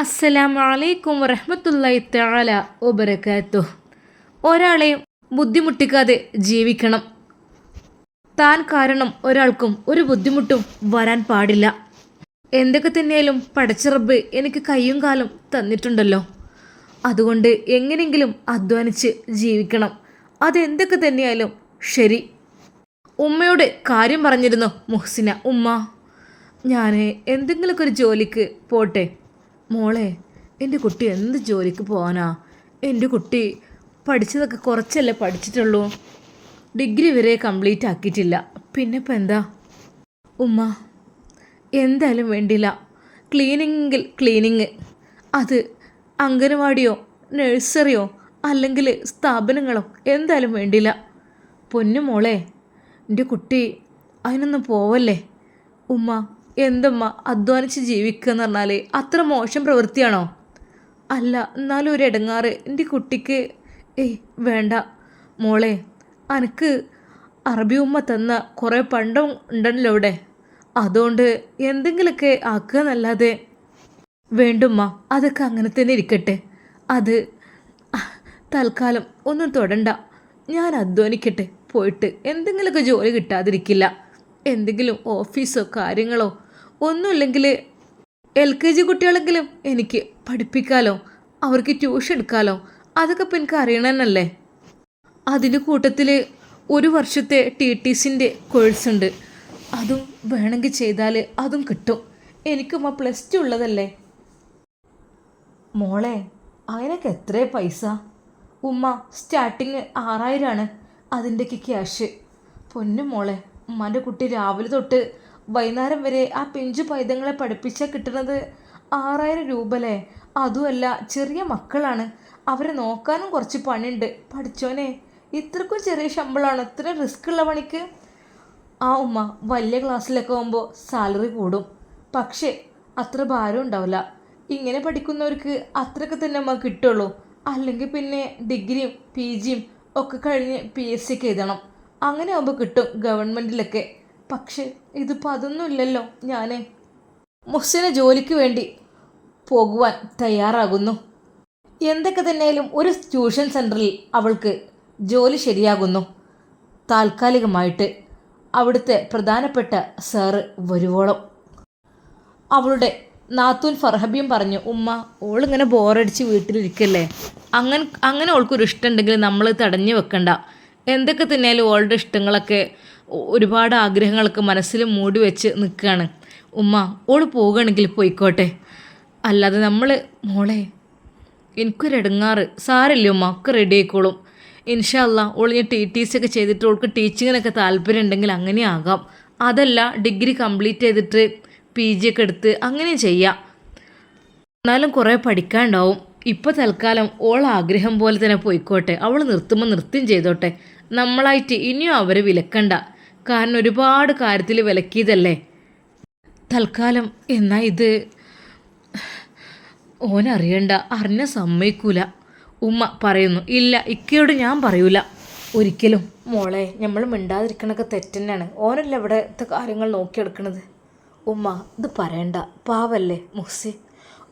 അസ്സലാമു അലൈക്കും വറഹ്മത്തുള്ളാഹി തആല വബറകാതുഹു. ഒരാളെയും ബുദ്ധിമുട്ടിക്കാതെ ജീവിക്കണം. താൻ കാരണം ഒരാൾക്കും ഒരു ബുദ്ധിമുട്ടും വരാൻ പാടില്ല. എന്തൊക്കെ തന്നെയാലും പടച്ചിറബ് എനിക്ക് കയ്യും കാലും തന്നിട്ടുണ്ടല്ലോ. അതുകൊണ്ട് എങ്ങനെയെങ്കിലും അധ്വാനിച്ച് ജീവിക്കണം. അതെന്തൊക്കെ തന്നെയായാലും ശരി. ഉമ്മയോട് കാര്യം പറഞ്ഞിരുന്നു മുഹ്സിന. ഉമ്മ ഞാൻ എന്തെങ്കിലുമൊക്കെ ഒരു ജോലിക്ക് പോട്ടെ. മോളെ എന്റെ കുട്ടി എന്ത് ജോലിക്ക് പോകാനാ എന്റെ കുട്ടി പഠിച്ചതൊക്കെ കുറച്ചല്ലേ പഠിച്ചിട്ടുള്ളൂ. ഡിഗ്രി വരെ കംപ്ലീറ്റ് ആക്കിയിട്ടില്ല. പിന്നെ ഇപ്പം എന്താ? ഉമ്മ എന്തായാലും വേണ്ടില്ല. ക്ലീനിങ്ങിൽ ക്ലീനിങ് അത് അംഗനവാടിയോ നഴ്സറിയോ അല്ലെങ്കിൽ സ്ഥാപനങ്ങളോ എന്തായാലും വേണ്ടില്ല. പൊന്നു മോളെ എന്റെ കുട്ടി അതിനൊന്നും പോവല്ലേ? ഉമ്മ എന്തമ്മ അധ്വാനിച്ച് ജീവിക്കുക എന്ന് പറഞ്ഞാൽ അത്ര മോശം പ്രവൃത്തിയാണോ? അല്ല എന്നാലും ഒരു ഇടങ്ങാറ് എന്റെ കുട്ടിക്ക് ഏയ് വേണ്ട. മോളെ അനക്ക് അറബി ഉമ്മ തന്ന കുറേ പണ്ടം ഉണ്ടല്ലോ ഇവിടെ അതുകൊണ്ട് എന്തെങ്കിലുമൊക്കെ ആക്കുക എന്നല്ലാതെ. വേണ്ടുമ്മ അതൊക്കെ അങ്ങനെ തന്നെ ഇരിക്കട്ടെ. അത് തൽക്കാലം ഒന്നും തൊടണ്ട. ഞാൻ അധ്വാനിക്കട്ടെ. പോയിട്ട് എന്തെങ്കിലുമൊക്കെ ജോലി കിട്ടാതിരിക്കില്ല. എന്തെങ്കിലും ഓഫീസോ കാര്യങ്ങളോ ഒന്നുമില്ലെങ്കിൽ എൽ കെ ജി കുട്ടികളെങ്കിലും എനിക്ക് പഠിപ്പിക്കാലോ അവർക്ക് ട്യൂഷൻ എടുക്കാലോ അതൊക്കെ ഇപ്പം എനിക്ക് അറിയണമെന്നല്ലേ അതിന്റെ കൂട്ടത്തിൽ ഒരു വർഷത്തെ ടി ടി സിന്റെ കോഴ്സ് ഉണ്ട്. അതും വേണമെങ്കിൽ ചെയ്താൽ അതും കിട്ടും. എനിക്കും ആ പ്ലസ് ടു ഉള്ളതല്ലേ. മോളെ അതിനൊക്കെ എത്ര പൈസ? ഉമ്മ സ്റ്റാർട്ടിങ് ആറായിരമാണ് അതിന്റെയൊക്കെ ക്യാഷ്. പൊന്നു മോളെ. ഉമ്മാന്റെ കുട്ടി രാവിലെ തൊട്ട് വൈകുന്നേരം വരെ ആ പിഞ്ചു പൈതങ്ങളെ പഠിപ്പിച്ചാൽ കിട്ടുന്നത് ആറായിരം രൂപ അല്ലേ അതുമല്ല ചെറിയ മക്കളാണ്. അവരെ നോക്കാനും കുറച്ച് പണിയുണ്ട്. പഠിച്ചോനെ ഇത്രക്കും ചെറിയ ശമ്പളമാണ് ഇത്ര റിസ്ക് ഉള്ള പണിക്ക്? ആ ഉമ്മ വലിയ ക്ലാസ്സിലൊക്കെ ആകുമ്പോൾ സാലറി കൂടും. പക്ഷേ അത്ര ഭാരം ഉണ്ടാവില്ല. ഇങ്ങനെ പഠിക്കുന്നവർക്ക് അത്രയൊക്കെ തന്നെ അമ്മ കിട്ടുള്ളൂ. അല്ലെങ്കിൽ പിന്നെ ഡിഗ്രിയും പി ജിയും ഒക്കെ കഴിഞ്ഞ് പി എസ് സിക്ക് എഴുതണം. അങ്ങനെ ആകുമ്പോൾ കിട്ടും ഗവൺമെന്റിലൊക്കെ പക്ഷേ ഇതിപ്പോൾ അതൊന്നും ഇല്ലല്ലോ ഞാൻ മുഹ്സിന ജോലിക്ക് വേണ്ടി പോകുവാൻ തയ്യാറാകുന്നു. എന്തൊക്കെ തന്നെയാലും ഒരു ട്യൂഷൻ സെന്ററിൽ അവൾക്ക് ജോലി ശരിയാകുന്നു. താൽക്കാലികമായിട്ട് അവിടുത്തെ പ്രധാനപ്പെട്ട സാറ് വരുവോളം. അവളുടെ നാത്തൂൻ ഫർഹബിയും പറഞ്ഞു ഉമ്മ ഓളിങ്ങനെ ബോറടിച്ച് വീട്ടിലിരിക്കല്ലേ? അങ്ങനെ അങ്ങനെ ഓൾക്കൊരു ഇഷ്ടമുണ്ടെങ്കിൽ നമ്മൾ തടഞ്ഞു വെക്കണ്ട. എന്തൊക്കെ തന്നെയാലും ഓളുടെ ഇഷ്ടങ്ങളൊക്കെ ഒരുപാട് ആഗ്രഹങ്ങളൊക്കെ മനസ്സിൽ മൂടി വെച്ച് നിൽക്കുകയാണ്. ഉമ്മ ഓൾ പോവുകയാണെങ്കിൽ പോയിക്കോട്ടെ. അല്ലാതെ നമ്മൾ മോളെ എനിക്കൊരു ഇടങ്ങാറ് സാരല്ലേ ഉമ്മ ഒക്കെ റെഡി ആയിക്കോളും. ഇൻഷല്ല ഓൾ ഞാൻ ടി ടി സി ഒക്കെ ചെയ്തിട്ട് ഓൾക്ക് ടീച്ചിങ്ങിനൊക്കെ താല്പര്യം ഉണ്ടെങ്കിൽ അങ്ങനെ ആകാം. അതല്ല ഡിഗ്രി കംപ്ലീറ്റ് ചെയ്തിട്ട് പി ജി ഒക്കെ എടുത്ത് അങ്ങനെ ചെയ്യാം. എന്നാലും കുറേ പഠിക്കാനുണ്ടാവും. ഇപ്പോൾ തൽക്കാലം ഓൾ ആഗ്രഹം പോലെ തന്നെ പോയിക്കോട്ടെ. അവൾ നിർത്തുമ്പോൾ നൃത്തം ചെയ്തോട്ടെ. നമ്മളായിട്ട് ഇനിയും അവരെ വിലക്കണ്ട. കാരണം ഒരുപാട് കാര്യത്തിൽ വിലക്കിയതല്ലേ. തൽക്കാലം എന്നാ ഇത്? ഓനറിയണ്ട. അറിഞ്ഞ സമ്മതിക്കൂല. ഉമ്മ പറയുന്നു ഇല്ല ഇക്കയോട് ഞാൻ പറയൂല. ഒരിക്കലും. മോളെ നമ്മൾ മിണ്ടാതിരിക്കണൊക്കെ തെറ്റന്നെയാണ് ഓനല്ല ഇവിടുത്തെ കാര്യങ്ങൾ നോക്കിയെടുക്കണത്. ഉമ്മ ഇത് പറയണ്ട. പാവല്ലേ മുഹ്സി?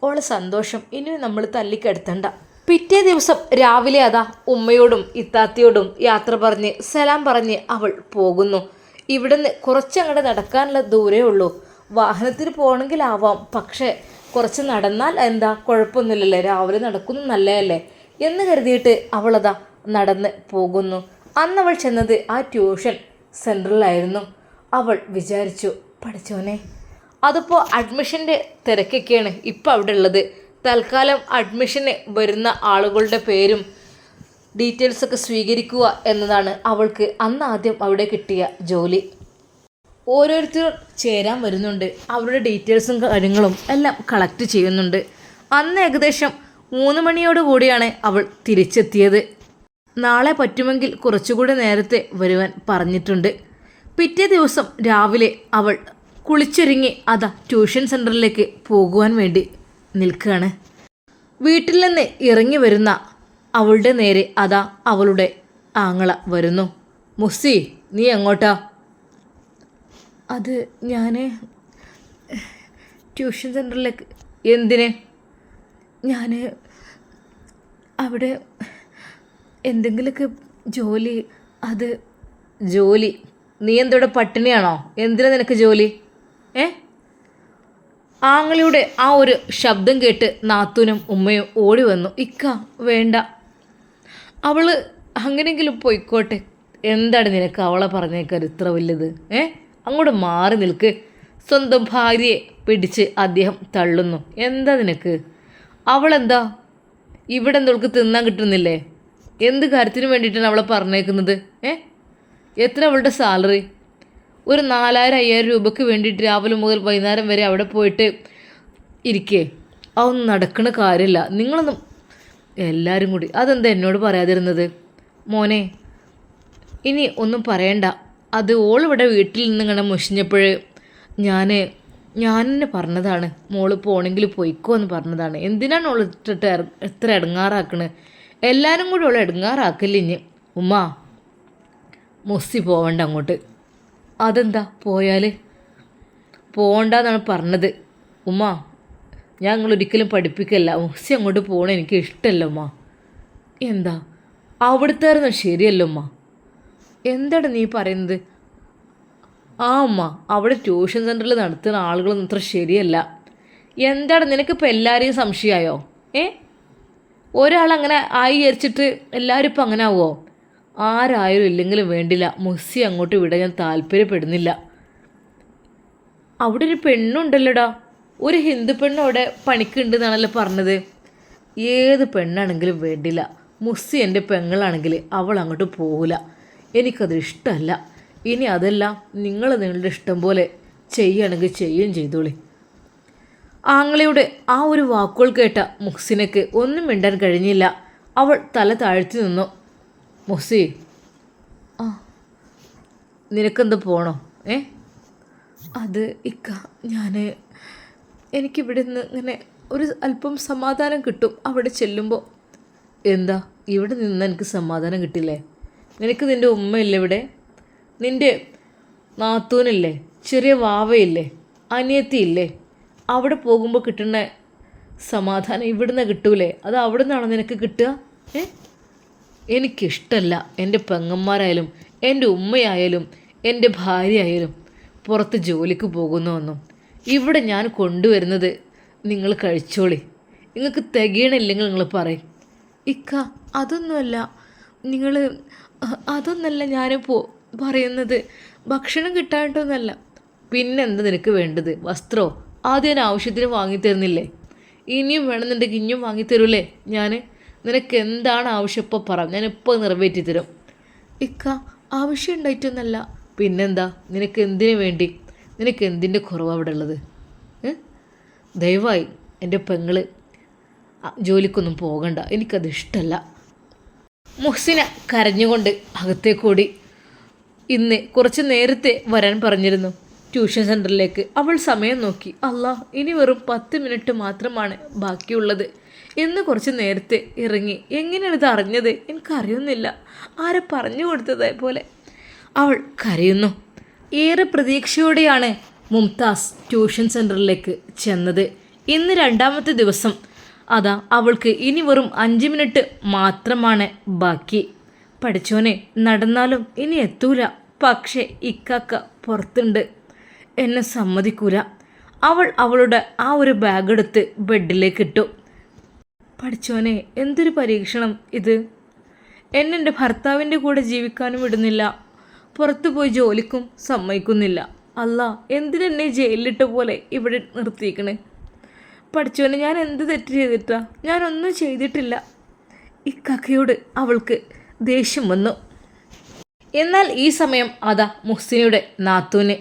ഓളെ സന്തോഷം ഇനി നമ്മൾ തല്ലിക്കെടുത്തണ്ട. പിറ്റേ ദിവസം രാവിലെ അതാ ഉമ്മയോടും ഇത്താത്തിയോടും യാത്ര പറഞ്ഞ് സലാം പറഞ്ഞ് അവൾ പോകുന്നു. ഇവിടുന്ന് കുറച്ചങ്ങടെ നടക്കാനുള്ള ദൂരേ ഉള്ളൂ. വാഹനത്തിൽ പോകണമെങ്കിലാവാം. പക്ഷേ കുറച്ച് നടന്നാൽ എന്താ? കുഴപ്പമൊന്നുമില്ലല്ലേ? രാവിലെ നടക്കുന്നു നല്ലതല്ലേ? എന്ന് കരുതിയിട്ട് അവളതാ നടന്ന് പോകുന്നു. അന്ന് അവൾ ചെന്നത് ആ ട്യൂഷൻ സെന്ററിലായിരുന്നു. അവൾ വിചാരിച്ചു പഠിച്ചോനെ അതിപ്പോൾ അഡ്മിഷന്റെ തിരക്കൊക്കെയാണ് ഇപ്പോൾ അവിടെ ഉള്ളത്. തൽക്കാലം അഡ്മിഷന് വരുന്ന ആളുകളുടെ പേരും ഡീറ്റെയിൽസൊക്കെ സ്വീകരിക്കുക എന്നതാണ് അവൾക്ക് അന്ന് ആദ്യം അവിടെ കിട്ടിയ ജോലി. ഓരോരുത്തർ ചേരാൻ വരുന്നുണ്ട്. അവരുടെ ഡീറ്റെയിൽസും കാര്യങ്ങളും എല്ലാം കളക്ട് ചെയ്യുന്നുണ്ട്. അന്ന് ഏകദേശം മൂന്ന് മണിയോട് കൂടിയാണ് അവൾ തിരിച്ചെത്തിയത്. നാളെ പറ്റുമെങ്കിൽ കുറച്ചുകൂടി നേരത്തെ വരുവാൻ പറഞ്ഞിട്ടുണ്ട്. പിറ്റേ ദിവസം രാവിലെ അവൾ കുളിച്ചൊരുങ്ങി അതാ ട്യൂഷൻ സെന്ററിലേക്ക് പോകുവാൻ വേണ്ടി നിൽക്കുകയാണ്. വീട്ടിൽ നിന്ന് ഇറങ്ങി വരുന്ന അവളുടെ നേരെ അതാ അവളുടെ ആങ്ങള വരുന്നു. മുസ്സി നീ എങ്ങോട്ടാ? അത് ഞാൻ ട്യൂഷൻ സെന്ററിലേക്ക് എന്തിന്? ഞാൻ അവിടെ എന്തെങ്കിലുമൊക്കെ ജോലി അത് ജോലി? നീ എന്തോടെ പട്ടിണിയാണോ? എന്തിനാ നിനക്ക് ജോലി? ഏ? ആങ്ങളിയുടെ ആ ഒരു ശബ്ദം കേട്ട് നാത്തൂനും ഉമ്മയും ഓടി വന്നു. ഇക്ക വേണ്ട. അവൾ അങ്ങനെങ്കിലും പോയിക്കോട്ടെ. എന്താണ് നിനക്ക് അവളെ പറഞ്ഞേക്കാർ ഇത്ര വലുത്? ഏ? അങ്ങോട്ട് മാറി നിൽക്ക്. സ്വന്തം ഭാര്യയെ പിടിച്ച് അദ്ദേഹം തള്ളുന്നു. എന്താ നിനക്ക്? അവളെന്താ? ഇവിടെ എന്തോൾക്ക് തിന്നാൻ കിട്ടുന്നില്ലേ? എന്ത് കാര്യത്തിന് വേണ്ടിയിട്ടാണ് അവളെ പറഞ്ഞേക്കുന്നത്? ഏ? എത്ര അവളുടെ സാലറി? ഒരു നാലായിരം അയ്യായിരം രൂപയ്ക്ക് വേണ്ടിയിട്ട് രാവിലെ മുതൽ വൈകുന്നേരം വരെ അവിടെ പോയിട്ട് ഇരിക്കേ. അതൊന്നും നടക്കുന്ന കാര്യമില്ല നിങ്ങളൊന്നും എല്ലാവരും കൂടി അതെന്താ എന്നോട് പറയാതിരുന്നത്? മോനെ ഇനി ഒന്നും പറയണ്ട. അത് ഓളിവിടെ വീട്ടിൽ നിന്ന് ഇങ്ങനെ മുഷിഞ്ഞപ്പോൾ ഞാൻ ഞാൻ തന്നെ പറഞ്ഞതാണ്. മോൾ പോണെങ്കിൽ പോയിക്കോ എന്ന് പറഞ്ഞതാണ്. എന്തിനാണ് ഓൾ ഇട്ടിട്ട് എത്ര ഇടങ്ങാറാക്കണത് എല്ലാവരും കൂടി ഓൾ ഇടങ്ങാറാക്കില്ല ഇനി ഉമ്മ മുസ്സി പോവണ്ട അങ്ങോട്ട്. അതെന്താ പോയാൽ പോകണ്ടെന്നാണ് പറഞ്ഞത്. ഉമ്മ ഞാൻ നിങ്ങളൊരിക്കലും പഠിപ്പിക്കല്ല. ഉസി അങ്ങോട്ട് പോകണ എനിക്ക് ഇഷ്ടമല്ല ഉമ്മ. എന്താ? അവിടുത്തെ ശരിയല്ല ഉമ്മ? എന്താണ് നീ പറയുന്നത്? ആ ഉമ്മ അവിടെ ട്യൂഷൻ സെന്ററിൽ നടത്തുന്ന ആളുകളൊന്നും അത്ര ശരിയല്ല. എന്താണ് നിനക്കിപ്പോൾ എല്ലാവരെയും സംശയമായോ? ഏ? ഒരാൾ അങ്ങനെ ആയി വിചാരിച്ചിട്ട് എല്ലാവരും ഇപ്പം അങ്ങനെ ആവുമോ ആരായാലും ഇല്ലെങ്കിലും വേണ്ടില്ല. മുസ്സി അങ്ങോട്ട് വിടാൻ ഞാൻ താല്പര്യപ്പെടുന്നില്ല. അവിടെ ഒരു പെണ്ണുണ്ടല്ലോടാ. ഒരു ഹിന്ദു പെണ്ണ് അവിടെ പണിക്കുണ്ട് എന്നാണല്ലോ പറഞ്ഞത്. ഏത് പെണ്ണാണെങ്കിലും വേണ്ടില്ല. മുസ്സി എന്റെ പെങ്ങളാണെങ്കിൽ അവൾ അങ്ങോട്ട് പോകില്ല എനിക്കത് ഇഷ്ടമല്ല. ഇനി അതെല്ലാം നിങ്ങൾ നിങ്ങളുടെ ഇഷ്ടം പോലെ ചെയ്യുകയാണെങ്കിൽ ചെയ്യുകയും ചെയ്തോളി. ആങ്ങളയുടെ ആ ഒരു വാക്കുകൾ കേട്ട മുഹ്സിനക്ക് ഒന്നും മിണ്ടാൻ കഴിഞ്ഞില്ല. അവൾ തല താഴ്ത്തി നിന്നു. മുഹ്സി ആ. നിനക്കെന്ത് പോണോ? ഏ? അത് ഇക്ക ഞാൻ എനിക്കിവിടെ നിന്ന് ഇങ്ങനെ ഒരു അല്പം സമാധാനം കിട്ടും അവിടെ ചെല്ലുമ്പോൾ എന്താ? ഇവിടെ നിന്ന് എനിക്ക് സമാധാനം കിട്ടില്ലേ? നിനക്ക് നിന്റെ ഉമ്മയില്ലേ ഇവിടെ? നിന്റെ നാത്തൂനില്ലേ? ചെറിയ വാവയില്ലേ? അനിയത്തിയില്ലേ? അവിടെ പോകുമ്പോൾ കിട്ടുന്ന സമാധാനം ഇവിടുന്ന് കിട്ടൂലേ? അത് അവിടെ നിന്നാണോ നിനക്ക് കിട്ടുക? ഏ? എനിക്കിഷ്ടമല്ല എന്റെ പെങ്ങന്മാരായാലും എന്റെ ഉമ്മയായാലും എന്റെ ഭാര്യയായാലും പുറത്ത് ജോലിക്ക് പോകുന്നുവെന്നും ഇവിടെ ഞാൻ കൊണ്ടുവരുന്നത് നിങ്ങൾ കഴിച്ചോളി. നിങ്ങൾക്ക് തികയണില്ലെങ്കിൽ നിങ്ങൾ പറയും. ഇക്ക അതൊന്നുമല്ല. നിങ്ങൾ അതൊന്നല്ല ഞാൻ പോ പറയുന്നത്. ഭക്ഷണം കിട്ടാണ്ടൊന്നല്ല പിന്നെന്താ നിനക്ക് വേണ്ടത്? വസ്ത്രമോ ആദ്യം ആവശ്യത്തിന് വാങ്ങിത്തരുന്നില്ലേ? ഇനിയും വേണമെന്നുണ്ടെങ്കിൽ ഇനിയും വാങ്ങിത്തരൂലേ ഞാൻ നിനക്ക് എന്താണ് ആവശ്യം ഇപ്പോൾ പറ. ഞാൻ ഇപ്പോൾ നിറവേറ്റി തരും ഇക്ക ആവശ്യം ഉണ്ടായിട്ടൊന്നല്ല പിന്നെന്താ? നിനക്ക് എന്തിനു വേണ്ടി? നിനക്ക് എന്തിന്റെ കുറവാണ് അവിടെ ഉള്ളത്? ദയവായി എന്റെ പെങ്ങൾ ജോലിക്കൊന്നും പോകണ്ട. എനിക്കത് ഇഷ്ടമല്ല മുഹ്സിന കരഞ്ഞുകൊണ്ട് അകത്തേക്കൂടി. ഇന്ന് കുറച്ച് നേരത്തെ വരാൻ പറഞ്ഞിരുന്നു. ട്യൂഷൻ സെന്ററിലേക്ക് അവൾ സമയം നോക്കി. അല്ല ഇനി വെറും പത്ത് മിനിറ്റ് മാത്രമാണ് ബാക്കിയുള്ളത്. എന്ന് കുറച്ച് നേരത്തെ ഇറങ്ങി. എങ്ങനെയാണ് ഇത് അറിഞ്ഞത്? എനിക്കറിയുന്നില്ല. ആരെ പറഞ്ഞു കൊടുത്തതേ പോലെ അവൾ കരയുന്നു. ഏറെ പ്രതീക്ഷയോടെയാണ് മുംതാസ് ട്യൂഷൻ സെന്ററിലേക്ക് ചെന്നത്. ഇന്ന് രണ്ടാമത്തെ ദിവസം. അതാ അവൾക്ക് ഇനി വെറും അഞ്ച് മിനിറ്റ് മാത്രമാണ് ബാക്കി. പഠിച്ചോനെ നടന്നാലും ഇനി എത്തൂല. പക്ഷേ ഇക്കാക്ക പുറത്തുണ്ട്. എന്നെ സമ്മതിക്കൂല. അവൾ അവളുടെ ആ ഒരു ബാഗ് എടുത്ത് ബെഡിലേക്ക് ഇട്ടു. പഠിച്ചോനെ എന്തൊരു പരീക്ഷണം ഇത്? എന്നെ എന്റെ ഭർത്താവിന്റെ കൂടെ ജീവിക്കാനും വിടുന്നില്ല. പുറത്തു പോയി ജോലിക്കും സമ്മതിക്കുന്നില്ല. അല്ല എന്തിനെന്നെ ജയിലിലിട്ട പോലെ ഇവിടെ നിർത്തിയിക്കണേ? പഠിച്ചോനെ ഞാൻ എന്ത് തെറ്റ് ചെയ്തിട്ടാ? ഞാനൊന്നും ചെയ്തിട്ടില്ല. ഇക്കക്കയോട് അവൾക്ക് ദേഷ്യം വന്നു. എന്നാൽ ഈ സമയം അതാ മുഹ്സിനിയുടെ നാത്തൂന്.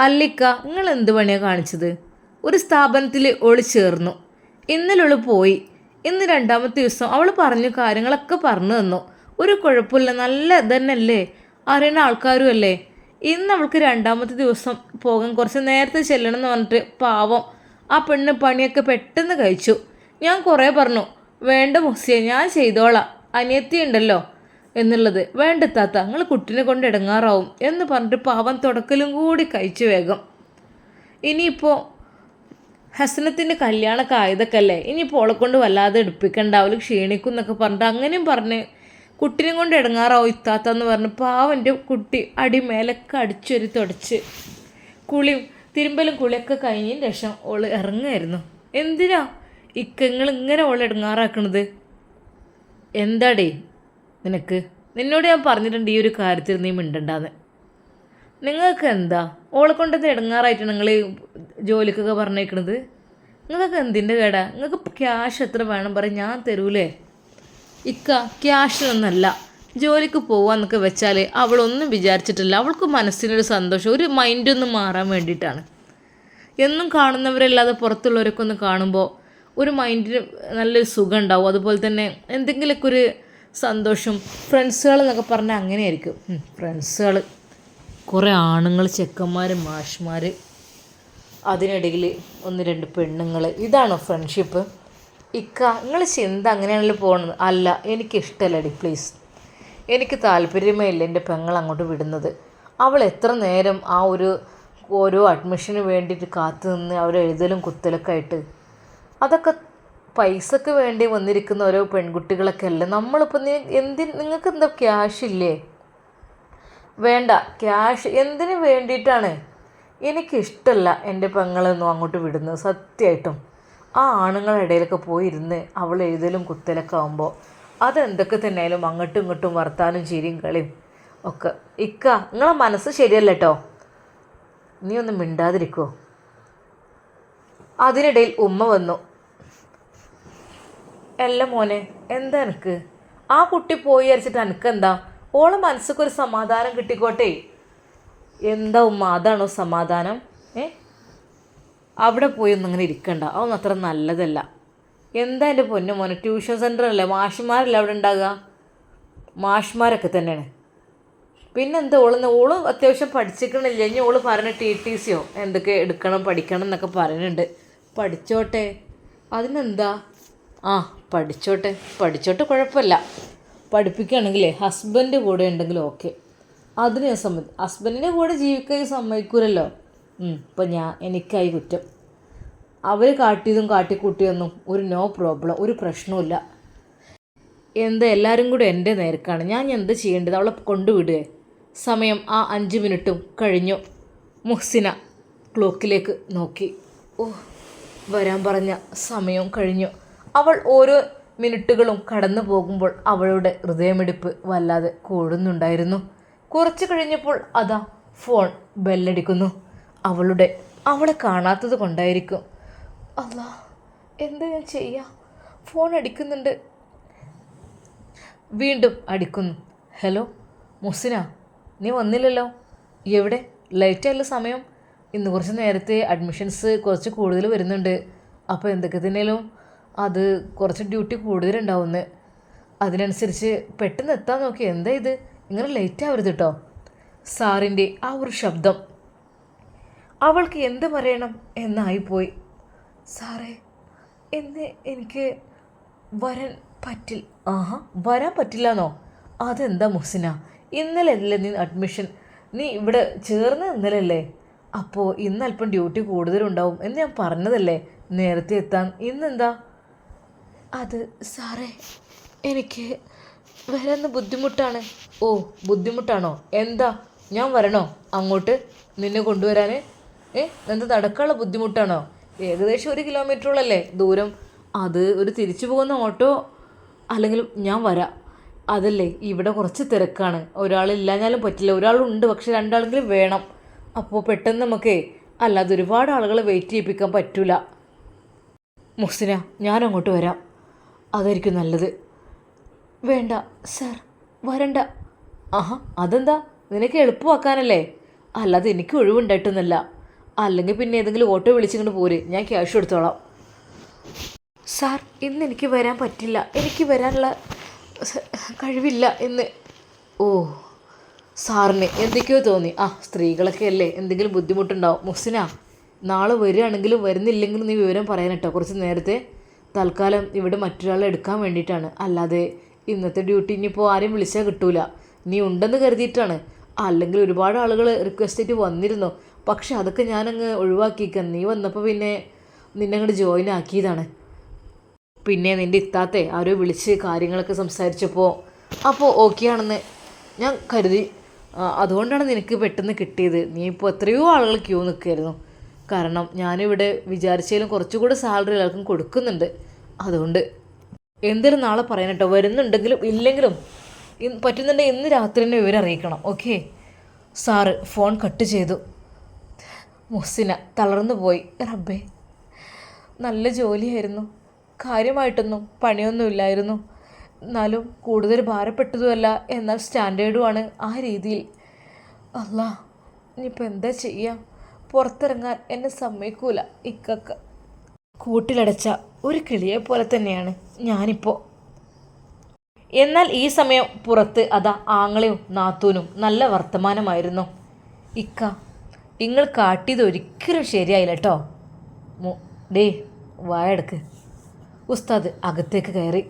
അല്ലിക്ക നിങ്ങൾ എന്ത് പണിയാണ് കാണിച്ചത്? ഒരു സ്ഥാപനത്തിൽ ഓൾ ചേർന്നു ഇന്നലെ പോയി. ഇന്ന് രണ്ടാമത്തെ ദിവസം അവൾ പറഞ്ഞു കാര്യങ്ങളൊക്കെ പറഞ്ഞു തന്നു. ഒരു കുഴപ്പമില്ല നല്ല ഇതന്നല്ലേ അറിയുന്ന ആൾക്കാരും അല്ലേ ഇന്ന് അവൾക്ക് രണ്ടാമത്തെ ദിവസം പോകാൻ കുറച്ച് നേരത്തെ ചെല്ലണം എന്ന് പറഞ്ഞിട്ട് പാവം ആ പെണ്ണ് പണിയൊക്കെ പെട്ടെന്ന് കഴിച്ചു. ഞാൻ കുറേ പറഞ്ഞു വേണ്ട മുസിയെ ഞാൻ ചെയ്തോളാം. അനിയത്തി ഉണ്ടല്ലോ എന്നുള്ളത്. വേണ്ട താത്ത നിങ്ങൾ കുട്ടീനെ കൊണ്ട് ഇടങ്ങാറാവും എന്ന് പറഞ്ഞിട്ട് പാവം തുടക്കലും കൂടി കഴിച്ചു വേഗം. ഇനിയിപ്പോൾ ഹസനത്തിന്റെ കല്യാണമൊക്കെ ആയതൊക്കെ അല്ലേ ഇനിയിപ്പോൾ കൊണ്ട് വല്ലാതെ എടുപ്പിക്കണ്ട അവൾ ക്ഷീണിക്കും എന്നൊക്കെ പറഞ്ഞിട്ട് അങ്ങനെയും പറഞ്ഞ് കുട്ടിനെ കൊണ്ട് ഇടങ്ങാറാവും ഇത്താത്തെന്ന് പറഞ്ഞ് പാവന്റെ കുട്ടി അടി മേലൊക്കെ അടിച്ചൊരു തുടച്ച്. കുളിയും തിരുമ്പലും കുളിയൊക്കെ കഴിഞ്ഞതിന് ശേഷം ഓൾ ഇറങ്ങുമായിരുന്നു എന്തിനാ ഇക്കങ്ങൾ ഇങ്ങനെ ഓളെ ഇടങ്ങാറാക്കണത്? എന്താടേ നിനക്ക്? നിന്നോട് ഞാൻ പറഞ്ഞിട്ടുണ്ട് ഈ ഒരു കാര്യത്തിൽ നീ മിണ്ടണ്ടാന്ന്. നിങ്ങൾക്ക് എന്താ ഓളെ കൊണ്ട് ഇടങ്ങാറായിട്ട് നിങ്ങൾ ജോലിക്കൊക്കെ പറഞ്ഞേക്കണത്? നിങ്ങൾക്ക് എന്തിന്റെ കേടാ? നിങ്ങൾക്ക് ക്യാഷ് എത്ര വേണം പറയും? ഞാൻ തരൂലേ. ഇക്ക ക്യാഷ് ക്യാഷിനൊന്നല്ല ജോലിക്ക് പോവാന്നൊക്കെ വെച്ചാൽ അവളൊന്നും വിചാരിച്ചിട്ടില്ല. അവൾക്ക് മനസ്സിനൊരു സന്തോഷം ഒരു മൈൻഡൊന്ന് മാറാൻ വേണ്ടിയിട്ടാണ്. എന്നും കാണുന്നവരല്ലാതെ പുറത്തുള്ളവരൊക്കെ ഒന്ന് കാണുമ്പോൾ ഒരു മൈൻഡിന് നല്ലൊരു സുഖം ഉണ്ടാവും. അതുപോലെ തന്നെ എന്തെങ്കിലുമൊക്കെ ഒരു സന്തോഷം. ഫ്രണ്ട്സുകൾ എന്നൊക്കെ പറഞ്ഞാൽ അങ്ങനെയായിരിക്കും. ഫ്രണ്ട്സുകൾ കുറേ ആണുങ്ങൾ ചെക്കന്മാർ മാഷ്മാർ അതിനിടയിൽ ഒന്ന് രണ്ട് പെണ്ണുങ്ങൾ ഇതാണോ ഫ്രണ്ട്ഷിപ്പ് ഇക്ക നിങ്ങൾ ചിന്ത അങ്ങനെയാണല്ലോ പോകുന്നത് അല്ല എനിക്കിഷ്ടമല്ലടി പ്ലീസ് എനിക്ക് താല്പര്യമേ ഇല്ല എന്റെ പെങ്ങൾ അങ്ങോട്ട് വിടുന്നത്. അവൾ എത്ര നേരം ആ ഒരു ഓരോ അഡ്മിഷന് വേണ്ടിയിട്ട് കാത്തു നിന്ന് അവർ എഴുതലും കുത്തലൊക്കെ ആയിട്ട്. അതൊക്കെ പൈസക്ക് വേണ്ടി വന്നിരിക്കുന്ന ഓരോ പെൺകുട്ടികളൊക്കെ അല്ലേ? നമ്മളിപ്പോൾ എന്തിന് നിങ്ങൾക്ക് എന്താ ക്യാഷ് ഇല്ലേ? വേണ്ട ക്യാഷ് എന്തിനു വേണ്ടിയിട്ടാണ്? എനിക്കിഷ്ടമല്ല എന്റെ പെങ്ങളൊന്നും അങ്ങോട്ട് വിടുന്നത് സത്യമായിട്ടും ആ ആണുങ്ങളുടെ ഇടയിലൊക്കെ പോയിരുന്ന് അവൾ എഴുതലും കുത്തലൊക്കെ ആകുമ്പോൾ അതെന്തൊക്കെ തന്നെയായാലും അങ്ങോട്ടും ഇങ്ങോട്ടും വർത്താനും ചിരിയും കളിയും ഒക്കെ. ഇക്ക നിങ്ങളെ മനസ്സ് ശരിയല്ല കേട്ടോ നീ ഒന്നും മിണ്ടാതിരിക്കോ? അതിനിടയിൽ ഉമ്മ വന്നു. അല്ല മോനെ എന്താ എനിക്ക്? ആ കുട്ടി പോയി അരച്ചിട്ട് എനിക്കെന്താ ഓളെ മനസ്സിക്ക് ഒരു സമാധാനം കിട്ടിക്കോട്ടെ? എന്താ ഉമ്മ? അതാണോ സമാധാനം? ഏ? അവിടെ പോയി ഒന്നും അങ്ങനെ ഇരിക്കണ്ട. അതൊന്നും അത്ര നല്ലതല്ല. എന്താ എന്റെ പൊന്നു മോനെ? ട്യൂഷൻ സെന്റർ അല്ലേ മാഷിമാരല്ലേ അവിടെ ഉണ്ടാകുക മാഷ്മാരൊക്കെ തന്നെയാണ്. പിന്നെന്താ ഓൾ ഓൾ അത്യാവശ്യം പഠിച്ചിക്കണില്ല? ഇനി ഓൾ പറഞ്ഞ ടി ടി സിയോ എന്തൊക്കെ എടുക്കണം പഠിക്കണം എന്നൊക്കെ പറയുന്നുണ്ട്. പഠിച്ചോട്ടെ. അതിനെന്താ? ആ പഠിച്ചോട്ടെ. പഠിച്ചോട്ടെ കുഴപ്പമില്ല. പഠിപ്പിക്കുകയാണെങ്കിലേ ഹസ്ബൻഡ് കൂടെ ഉണ്ടെങ്കിൽ ഓക്കെ അതിന് ഞാൻ സമ്മതി ഹസ്ബൻഡിന്റെ കൂടെ ജീവിക്കാൻ സമ്മതിക്കൂലല്ലോ. ഇപ്പം ഞാൻ എനിക്കായി കുറ്റം. അവർ കാട്ടിയതും കാട്ടിക്കൂട്ടിയൊന്നും ഒരു നോ പ്രോബ്ലം ഒരു പ്രശ്നവുമില്ല. എന്താ എല്ലാവരും കൂടെ എന്റെ നേർക്കാണ്. ഞാൻ എന്ത് ചെയ്യേണ്ടത്? അവളെ കൊണ്ടുവിടുക സമയം ആ അഞ്ച് മിനിറ്റും കഴിഞ്ഞു. മുഹ്സിന ക്ലോക്കിലേക്ക് നോക്കി. ഓ വരാൻ പറഞ്ഞ സമയവും കഴിഞ്ഞു. അവൾ ഓരോ മിനിറ്റുകളും കടന്നു പോകുമ്പോൾ അവളുടെ ഹൃദയമിടിപ്പ് വല്ലാതെ കൂടുന്നുണ്ടായിരുന്നു കുറച്ചു കഴിഞ്ഞപ്പോൾ അതാ ഫോൺ ബെല്ലടിക്കുന്നു. അവളുടെ അവളെ കാണാത്തത് കൊണ്ടായിരിക്കും. അല്ലാ എന്താ ഞാൻ ചെയ്യാ? ഫോൺ അടിക്കുന്നുണ്ട്. വീണ്ടും അടിക്കുന്നു. ഹലോ മുസിന നീ വന്നില്ലല്ലോ? എവിടെ? ലേറ്റായല്ലോ സമയം. ഇന്ന് കുറച്ച് നേരത്തെ അഡ്മിഷൻസ് കുറച്ച് കൂടുതൽ വരുന്നുണ്ട്. അപ്പോൾ എന്തൊക്കെ തന്നെയാലും അത് കുറച്ച് ഡ്യൂട്ടി കൂടുതലുണ്ടാവുമെന്ന് അതിനനുസരിച്ച് പെട്ടെന്ന് എത്താൻ നോക്കി. എന്താ ഇത്? ഇങ്ങനെ ലേറ്റ് ആവരുത് കേട്ടോ സാറിന്റെ ആ ഒരു ശബ്ദം. അവൾക്ക് എന്ത് പറയണം എന്നായിപ്പോയി. സാറേ എന്ന് എനിക്ക് വരാൻ പറ്റില്ല ആഹാ വരാൻ പറ്റില്ലെന്നോ? അതെന്താ മുസിന ഇന്നലെ അല്ലേ നീ അഡ്മിഷൻ നീ ഇവിടെ ചേർന്ന് ഇന്നലല്ലേ അപ്പോൾ ഇന്ന് അല്പം ഡ്യൂട്ടി കൂടുതലുണ്ടാവും എന്ന് ഞാൻ പറഞ്ഞതല്ലേ? നേരത്തെ എത്താൻ. ഇന്നെന്താ? അത് സാറേ എനിക്ക് വരാൻ ബുദ്ധിമുട്ടാണ്. ഓ ബുദ്ധിമുട്ടാണോ? എന്താ? ഞാൻ വരണോ? അങ്ങോട്ട്? നിന്നെ കൊണ്ടുവരാൻ ഏ എന്താ നടക്കാനുള്ള ബുദ്ധിമുട്ടാണോ? ഏകദേശം ഒരു കിലോമീറ്ററോളല്ലേ ദൂരം. അത് ഒരു തിരിച്ചു പോകുന്ന ഓട്ടോ അല്ലെങ്കിൽ ഞാൻ വരാം. അതല്ലേ ഇവിടെ കുറച്ച് തിരക്കാണ്. ഒരാളില്ലാഞ്ഞാലും പറ്റില്ല. ഒരാളുണ്ട് പക്ഷെ രണ്ടാളെങ്കിലും വേണം. അപ്പോൾ പെട്ടെന്ന് നമുക്കേ അല്ലാതെ ഒരുപാട് ആളുകളെ വെയിറ്റ് ചെയ്യിപ്പിക്കാൻ പറ്റൂല. മുഹ്സിന ഞാൻ അങ്ങോട്ട് വരാം. അതായിരിക്കും നല്ലത്. വേണ്ട സാർ. വരണ്ട. ആഹാ അതെന്താ? നിനക്ക് എളുപ്പമാക്കാനല്ലേ? അല്ലാതെ എനിക്ക് ഒഴിവുണ്ടായിട്ടൊന്നുമല്ല. അല്ലെങ്കിൽ പിന്നെ ഏതെങ്കിലും ഓട്ടോ വിളിച്ചിങ്ങോട്ട് പോര്. ഞാൻ ക്യാഷ് എടുത്തോളാം സാർ ഇന്ന് എനിക്ക് വരാൻ പറ്റില്ല. എനിക്ക് വരാനുള്ള കഴിവില്ല എന്ന് ഓ സാറിന് എന്തൊക്കെയോ തോന്നി. ആ സ്ത്രീകളൊക്കെ അല്ലേ? എന്തെങ്കിലും ബുദ്ധിമുട്ടുണ്ടാവും. മുസ്സിനാ നാളെ വരികയാണെങ്കിലും വരുന്നില്ലെങ്കിലും നീ വിവരം പറയാൻ കേട്ടോ കുറച്ച് നേരത്തെ തൽക്കാലം ഇവിടെ മറ്റൊരാളെ എടുക്കാൻ വേണ്ടിയിട്ടാണ്. അല്ലാതെ ഇന്നത്തെ ഡ്യൂട്ടി ഇനിയിപ്പോൾ ആരെയും വിളിച്ചാൽ കിട്ടൂല. നീ ഉണ്ടെന്ന് കരുതിയിട്ടാണ്. അല്ലെങ്കിൽ ഒരുപാട് ആളുകൾ റിക്വസ്റ്റ് ചെയ്തിട്ട് വന്നിരുന്നു. പക്ഷെ അതൊക്കെ ഞാനങ്ങ് ഒഴിവാക്കിക്കാം നീ വന്നപ്പോൾ പിന്നെ നിന്നെ അങ്ങോട്ട് ജോയിൻ ആക്കിയതാണ്. പിന്നെ നിന്റെ ഇത്താത്തെ ആരോ വിളിച്ച് കാര്യങ്ങളൊക്കെ സംസാരിച്ചപ്പോൾ അപ്പോൾ ഓക്കെ ആണെന്ന് ഞാൻ കരുതി. അതുകൊണ്ടാണ് നിനക്ക് പെട്ടെന്ന് കിട്ടിയത്. നീ ഇപ്പോൾ എത്രയോ ആളുകൾ ക്യൂ നിൽക്കുമായിരുന്നു കാരണം ഞാനിവിടെ വിചാരിച്ചതിലും കുറച്ചുകൂടെ സാലറി എല്ലാവർക്കും കൊടുക്കുന്നുണ്ട്. അതുകൊണ്ട് എന്തെങ്കിലും നാളെ പറയാൻ കേട്ടോ വരുന്നുണ്ടെങ്കിലും ഇല്ലെങ്കിലും പറ്റുന്നുണ്ടെങ്കിൽ ഇന്ന് രാത്രി തന്നെ വിവരം അറിയിക്കണം. ഓക്കെ സാറ് ഫോൺ കട്ട് ചെയ്തു. മുസിന തളർന്നു പോയി. റബ്ബേ നല്ല ജോലിയായിരുന്നു. കാര്യമായിട്ടൊന്നും പണിയൊന്നുമില്ലായിരുന്നു എന്നാലും കൂടുതൽ ഭാരപ്പെട്ടതുമല്ല. എന്നാൽ സ്റ്റാൻഡേർഡുമാണ് ആ രീതിയിൽ. അല്ല ഇനിയിപ്പോൾ എന്താ ചെയ്യുക പുറത്തിറങ്ങാൻ എന്നെ സമ്മതിക്കൂല. ഇക്കക്ക. കൂട്ടിലടച്ച ഒരു കിളിയെ പോലെ തന്നെയാണ് ഞാനിപ്പോൾ എന്നാൽ ഈ സമയം പുറത്ത് അതാ ആങ്ങളെയും നാത്തൂനും നല്ല വർത്തമാനമായിരുന്നു. ഇക്ക നിങ്ങൾ കാട്ടിയത് ഒരിക്കലും ശരിയായില്ല കേട്ടോ ഡേ വായടക്ക് ഉസ്താദ് അകത്തേക്ക് കയറി.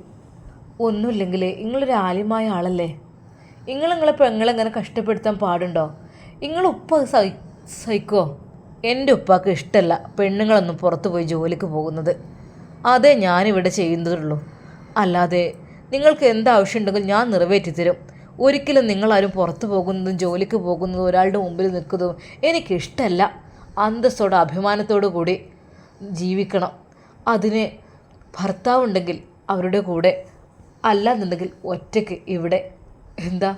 ഒന്നുമില്ലെങ്കിൽ നിങ്ങളൊരു ആലിമായ ആളല്ലേ? നിങ്ങൾ നിങ്ങളെ പെങ്ങളെങ്ങനെ കഷ്ടപ്പെടുത്താൻ പാടുണ്ടോ? അത് സഹി സഹിക്കുമോ എന്റെ ഉപ്പാക്ക് ഇഷ്ടമല്ല പെണ്ണുങ്ങളൊന്നും പുറത്തു പോയി ജോലിക്ക് പോകുന്നത്. അതേ ഞാനിവിടെ ചെയ്യുന്നതുള്ളൂ. അല്ലാതെ നിങ്ങൾക്ക് എന്താവശ്യമുണ്ടെങ്കിൽ ഞാൻ നിറവേറ്റി തരും ഒരിക്കലും നിങ്ങളാരും പുറത്തു പോകുന്നതും ജോലിക്ക് പോകുന്നതും ഒരാളുടെ മുമ്പിൽ നിൽക്കുന്നതും എനിക്കിഷ്ടമല്ല അന്തസ്സോടെ അഭിമാനത്തോടു കൂടി ജീവിക്കണം. അതിന് ഭർത്താവുണ്ടെങ്കിൽ അവരുടെ കൂടെ അല്ലാന്നുണ്ടെങ്കിൽ ഒറ്റയ്ക്ക് ഇവിടെ. എന്താ?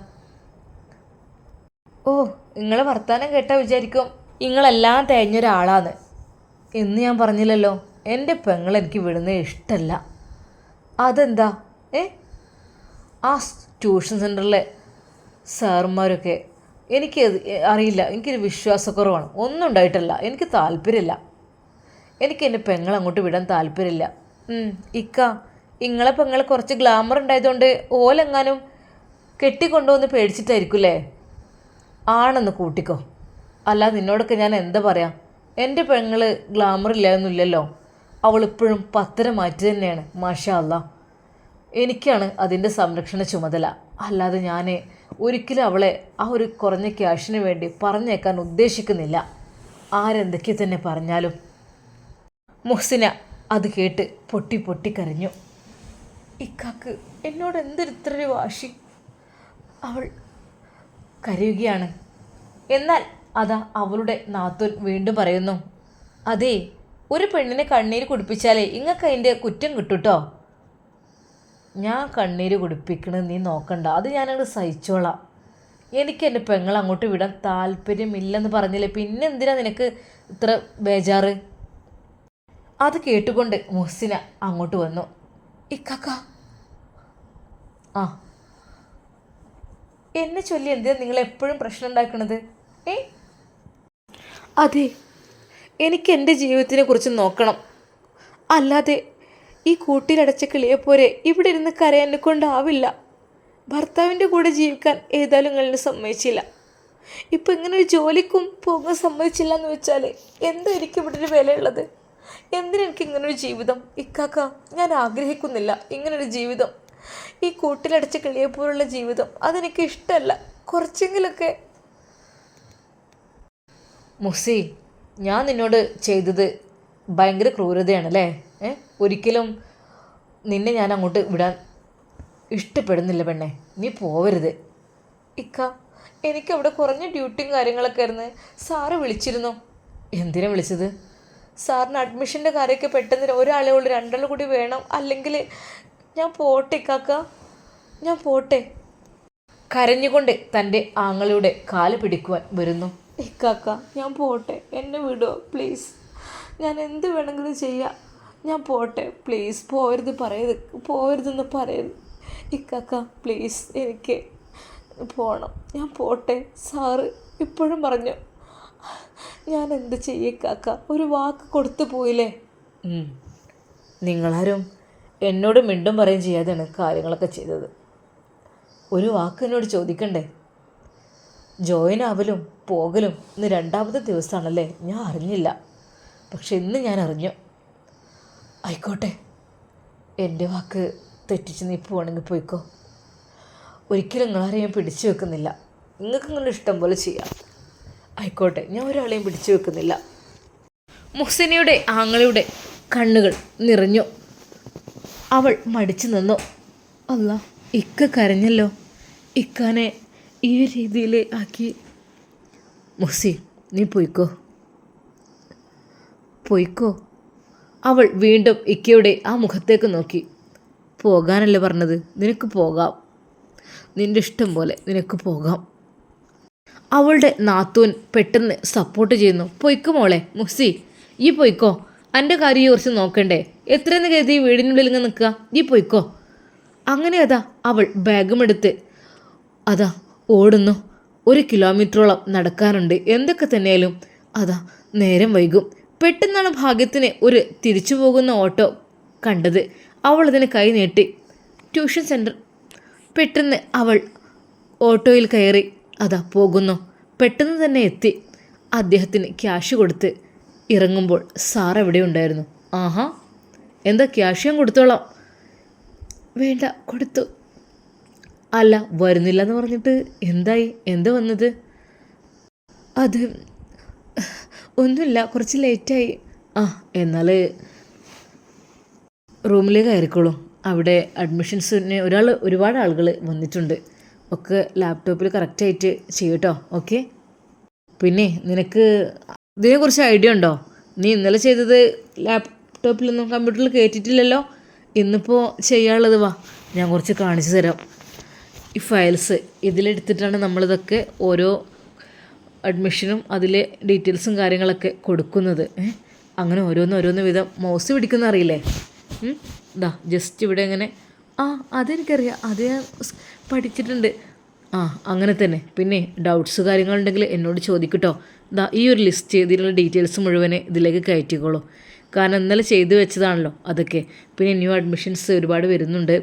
ഓ നിങ്ങളെ വർത്താനം കേട്ടാൽ വിചാരിക്കും. നിങ്ങളെല്ലാം തേഞ്ഞൊരാളാന്ന് എന്ന് ഞാൻ പറഞ്ഞില്ലല്ലോ. എന്റെ പെങ്ങൾ എനിക്ക് വിടുന്നത് ഇഷ്ടമല്ല അതെന്താ? ഏ? ആ ട്യൂഷൻ സെന്ററിലെ സാറുമാരൊക്കെ എനിക്ക് അറിയില്ല. എനിക്കൊരു വിശ്വാസക്കുറവാണ്. ഒന്നും ഉണ്ടായിട്ടല്ല. എനിക്ക് താല്പര്യമില്ല. എനിക്ക് എന്റെ പെങ്ങൾ അങ്ങോട്ട് വിടാൻ താല്പര്യമില്ല. ഇക്ക ഇങ്ങളെ പെങ്ങൾ കുറച്ച് ഗ്ലാമർ ഉണ്ടായതുകൊണ്ട് ഓലെങ്ങാനും കെട്ടിക്കൊണ്ടുവന്ന് പേടിച്ചിട്ടായിരിക്കും അല്ലേ ആണെന്ന് കൂട്ടിക്കോ. അല്ല നിന്നോടൊക്കെ ഞാൻ എന്താ പറയാ? എന്റെ പെങ്ങൾ അവൾ ഇപ്പോഴും പത്തര മാറ്റി തന്നെയാണ് മാഷ അല്ല എനിക്കാണ് അതിന്റെ സംരക്ഷണ ചുമതല. അല്ലാതെ ഞാൻ ഒരിക്കലും അവളെ ആ ഒരു കുറഞ്ഞ ക്യാഷിന് വേണ്ടി പറഞ്ഞേക്കാൻ ഉദ്ദേശിക്കുന്നില്ല. ആരെന്തൊക്കെ തന്നെ പറഞ്ഞാലും. മുഹ്സിന അത് കേട്ട് പൊട്ടി പൊട്ടി കരഞ്ഞു. ഇക്കാക്ക് എന്നോട് എന്തൊരു ഇത്രയൊരു വാശി? അവൾ കരയുകയാണ്. എന്നാൽ അതാ അവളുടെ നാത്തൂൻ വീണ്ടും പറയുന്നു. അതെ ഒരു പെണ്ണിനെ കണ്ണീര് കുടിപ്പിച്ചാലേ ഇങ്ങക്ക് അതിന്റെ കുറ്റം കിട്ടൂട്ടോ? ഞാൻ കണ്ണീര് കുടിപ്പിക്കണത് നീ നോക്കണ്ട. അത് ഞാനങ്ങോട്ട് സഹിച്ചോളാം. എനിക്ക് എന്റെ പെങ്ങൾ അങ്ങോട്ട് വിടാൻ താല്പര്യമില്ലെന്ന് പറഞ്ഞില്ലേ? പിന്നെ എന്തിനാ നിനക്ക് ഇത്ര ബേജാറ്? അത് കേട്ടുകൊണ്ട് മുഹസിന അങ്ങോട്ട് വന്നു. ഇക്കാക്ക ആ. എന്നെ ചൊല്ലി എന്തിനാ നിങ്ങൾ എപ്പോഴും പ്രശ്നം ഉണ്ടാക്കണത്? ഏ? അതെ എനിക്ക് എന്റെ ജീവിതത്തിനെ കുറിച്ച് നോക്കണം. അല്ലാതെ ഈ കൂട്ടിലടച്ച കിളിയെ പോരെ ഇവിടെ ഇരുന്ന് കരയാനെ കൊണ്ടാവില്ല ഭർത്താവിന്റെ കൂടെ ജീവിക്കാൻ ഏതായാലും നിങ്ങളെ സമ്മതിച്ചില്ല. ഇപ്പം ഇങ്ങനെ ഒരു ജോലിക്കും പോകാൻ സമ്മതിച്ചില്ല എന്ന് വെച്ചാൽ എന്താ എനിക്ക് ഇവിടെ ഒരു വിലയുള്ളത്? എന്തിനെനിക്ക് ഇങ്ങനൊരു ജീവിതം? ഇക്കാക്ക ഞാൻ ആഗ്രഹിക്കുന്നില്ല ഇങ്ങനൊരു ജീവിതം. ഈ കൂട്ടിലടച്ച കിളിയെ പോലുള്ള ജീവിതം അതെനിക്ക് ഇഷ്ടമല്ല. കുറച്ചെങ്കിലൊക്കെ മുസി ഞാൻ നിന്നോട് ചെയ്തത് ഭയങ്കര ക്രൂരതയാണല്ലേ? ഏ? ഒരിക്കലും നിന്നെ ഞാൻ അങ്ങോട്ട് വിടാൻ ഇഷ്ടപ്പെടുന്നില്ല പെണ്ണെ. നീ പോവരുത്. ഇക്ക എനിക്കവിടെ കുറഞ്ഞ ഡ്യൂട്ടിയും കാര്യങ്ങളൊക്കെ ആയിരുന്നു. സാറ് വിളിച്ചിരുന്നു. എന്തിനാ വിളിച്ചത്? സാറിന് അഡ്മിഷന്റെ കാര്യമൊക്കെ പെട്ടെന്ന് ഒരാളെ ഉള്ളൂ രണ്ടാൾ കൂടി വേണം. അല്ലെങ്കിൽ ഞാൻ പോട്ടെ ഇക്കാക്ക? ഞാൻ പോട്ടെ. കരഞ്ഞുകൊണ്ട് തന്റെ ആങ്ങളുടെ കാൽ പിടിക്കുവാൻ വരുന്നു. ഇക്കാക്ക ഞാൻ പോട്ടെ. എന്നെ വിടുമോ പ്ലീസ് ഞാൻ എന്ത് വേണമെങ്കിലും ചെയ്യാം. ഞാൻ പോട്ടെ പ്ലീസ് പോരുത് പറയരുത് പോരുതെന്ന് പറയരുത്. ഇക്കാക്ക പ്ലീസ് എനിക്ക് പോകണം ഞാൻ പോട്ടെ സാറ് ഇപ്പോഴും പറഞ്ഞു. ഞാൻ എന്ത് ചെയ്യക്കാക്ക ഒരു വാക്ക് കൊടുത്തു പോയില്ലേ? നിങ്ങളാരും എന്നോട് മിണ്ടും പറയും ചെയ്യാതെയാണ് കാര്യങ്ങളൊക്കെ ചെയ്തത്. ഒരു വാക്ക് എന്നോട് ചോദിക്കണ്ടേ? ജോയിൻ ആവലും പോകലും ഇന്ന് രണ്ടാമത്തെ ദിവസമാണല്ലേ? ഞാൻ അറിഞ്ഞില്ല. പക്ഷെ ഇന്ന് ഞാൻ അറിഞ്ഞു. ആയിക്കോട്ടെ. എന്റെ വാക്ക് തെറ്റിച്ച് നീ പോവാണെങ്കിൽ പോയിക്കോ. ഒരിക്കലും നിങ്ങളാരെയും പിടിച്ചു വെക്കുന്നില്ല. നിങ്ങൾക്ക് നിങ്ങളുടെ ഇഷ്ടം പോലെ ചെയ്യാം? ആയിക്കോട്ടെ. ഞാൻ ഒരാളെയും പിടിച്ചു വെക്കുന്നില്ല. മുഹ്സിനയുടെ ആങ്ങളുടെ കണ്ണുകൾ നിറഞ്ഞു. അവൾ മടിച്ചു നിന്നു. അല്ല ഇക്ക കരഞ്ഞല്ലോ. ഇക്കാനെ ഈ രീതിയിൽ ആക്കി മുസി നീ പോയിക്കോ. പോയിക്കോ. അവൾ വീണ്ടും ഇക്കയുടെ ആ മുഖത്തേക്ക് നോക്കി. പോകാനല്ലേ പറഞ്ഞത്? നിനക്ക് പോകാം. നിന്റെ ഇഷ്ടം പോലെ നിനക്ക് പോകാം. അവളുടെ നാത്തൂൻ പെട്ടെന്ന് സപ്പോർട്ട് ചെയ്യുന്നു. പൊയ്ക്കോ മോളെ മുസി ഈ പൊയ്ക്കോ. എന്റെ കാര്യം കുറച്ച് നോക്കണ്ടേ? എത്രയെന്ന് കരുതി വീടിനുള്ളിൽ ഇങ്ങനെ നിൽക്കുക? ഈ പൊയ്ക്കോ. അങ്ങനെ അതാ അവൾ ബാഗുമെടുത്ത് അതാ ഓടുന്നു. ഒരു കിലോമീറ്ററോളം നടക്കാറുണ്ട്. എന്തൊക്കെ തന്നെയാലും അതാ നേരം വൈകും. പെട്ടെന്നാണ് ഭാഗ്യത്തിന് ഒരു തിരിച്ചു പോകുന്ന ഓട്ടോ കണ്ടത്. അവൾ അതിന് കൈ നീട്ടി. ട്യൂഷൻ സെന്റർ പെട്ടെന്ന് അവൾ ഓട്ടോയിൽ കയറി അതാ പോകുന്നു. പെട്ടെന്ന് തന്നെ എത്തി. അദ്ദേഹത്തിന് ക്യാഷ് കൊടുത്ത് ഇറങ്ങുമ്പോൾ സാർ എവിടെ ഉണ്ടായിരുന്നു? ആഹാ എന്താ ക്യാഷ് ഞാൻ കൊടുത്തോളാം? വേണ്ട കൊടുത്തു. അല്ല വരുന്നില്ല എന്ന് പറഞ്ഞിട്ട് എന്തായി? എന്താ വന്നത്? അത് ഒന്നുമില്ല കുറച്ച് ലേറ്റായി. ആ എന്നാൽ റൂമിലേക്ക് കയറിക്കോളൂ. അവിടെ അഡ്മിഷൻസിന് ഒരാൾ ഒരുപാട് ആളുകൾ വന്നിട്ടുണ്ട്. ഒക്കെ ലാപ്ടോപ്പിൽ കറക്റ്റായിട്ട് ചെയ്യട്ടോ ഓക്കെ? പിന്നെ നിനക്ക് ഇതിനെക്കുറിച്ച് ഐഡിയ ഉണ്ടോ? നീ ഇന്നലെ ചെയ്തത് ലാപ്ടോപ്പിലൊന്നും കമ്പ്യൂട്ടറിൽ കയറ്റിയിട്ടില്ലല്ലോ ഇന്നിപ്പോൾ ചെയ്യാനുള്ളത് വാ. ഞാൻ കുറച്ച് കാണിച്ചു തരാം. ഈ ഫയൽസ് ഇതിലെടുത്തിട്ടാണ് നമ്മളിതൊക്കെ ഓരോ അഡ്മിഷനും അതിലെ ഡീറ്റെയിൽസും കാര്യങ്ങളൊക്കെ കൊടുക്കുന്നത്. അങ്ങനെ ഓരോന്ന് ഓരോന്ന് വിധം മൗസ് പിടിക്കുന്ന അറിയില്ലേ? ഇതാ ജസ്റ്റ് ഇവിടെ ഇങ്ങനെ ആ അതെനിക്കറിയാം. അത് ഞാൻ പഠിച്ചിട്ടുണ്ട്. ആ അങ്ങനെ തന്നെ. പിന്നെ ഡൗട്ട്സ് കാര്യങ്ങളുണ്ടെങ്കിൽ എന്നോട് ചോദിക്കട്ടോ. ഇതാ ഈ ഒരു ലിസ്റ്റ് ഇതിലുള്ള ഡീറ്റെയിൽസ് മുഴുവനെ ഇതിലേക്ക് കയറ്റിക്കോളൂ. കാരണം ഇന്നലെ ചെയ്തു വെച്ചതാണല്ലോ അതൊക്കെ. പിന്നെ ന്യൂ അഡ്മിഷൻസ് ഒരുപാട് വരുന്നുണ്ട്.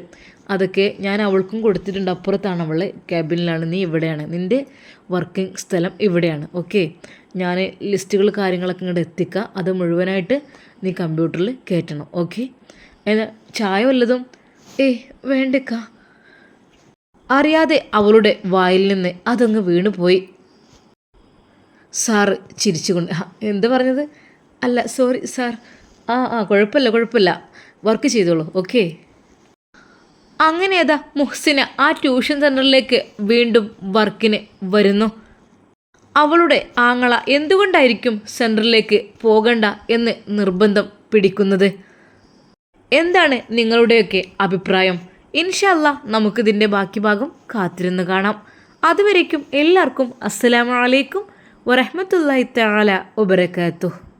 അതൊക്കെ ഞാൻ അവൾക്കും കൊടുത്തിട്ടുണ്ട്. അപ്പുറത്താണ് അവൾ ക്യാബിനിലാണ്. നീ ഇവിടെയാണ്. നിന്റെ വർക്കിംഗ് സ്ഥലം ഇവിടെയാണ്. ഓക്കെ ഞാൻ ലിസ്റ്റുകൾ കാര്യങ്ങളൊക്കെ ഇങ്ങോട്ട് എത്തിക്കുക അത് മുഴുവനായിട്ട് നീ കമ്പ്യൂട്ടറിൽ കയറ്റണം ഓക്കെ എന്നാൽ ചായ വല്ലതും? ഏയ് വേണ്ടക്ക. അറിയാതെ അവളുടെ വായിൽ നിന്ന് അതങ്ങ് വീണുപോയി സാറ് ചിരിച്ചുകൊണ്ട് എന്താ പറഞ്ഞത്? അല്ല സോറി സാർ. ആ ആ കുഴപ്പമില്ല കുഴപ്പമില്ല. വർക്ക് ചെയ്തോളൂ. ഓക്കെ അങ്ങനെ അതാ മുഹ്സിന് ആ ട്യൂഷൻ സെന്ററിലേക്ക് വീണ്ടും വർക്കിന് വരുന്നു. അവളുടെ ആങ്ങള എന്തുകൊണ്ടായിരിക്കും സെന്ററിലേക്ക് പോകണ്ട എന്ന് നിർബന്ധം പിടിക്കുന്നത്? എന്താണ് നിങ്ങളുടെയൊക്കെ അഭിപ്രായം? ഇൻഷല്ല നമുക്കിതിന്റെ ബാക്കി ഭാഗം കാത്തിരുന്ന് കാണാം. അതുവരേക്കും എല്ലാവർക്കും അസ്സലാമലൈക്കും വറഹ്മത്തുള്ളാഹി തആല വബറകാതുഹു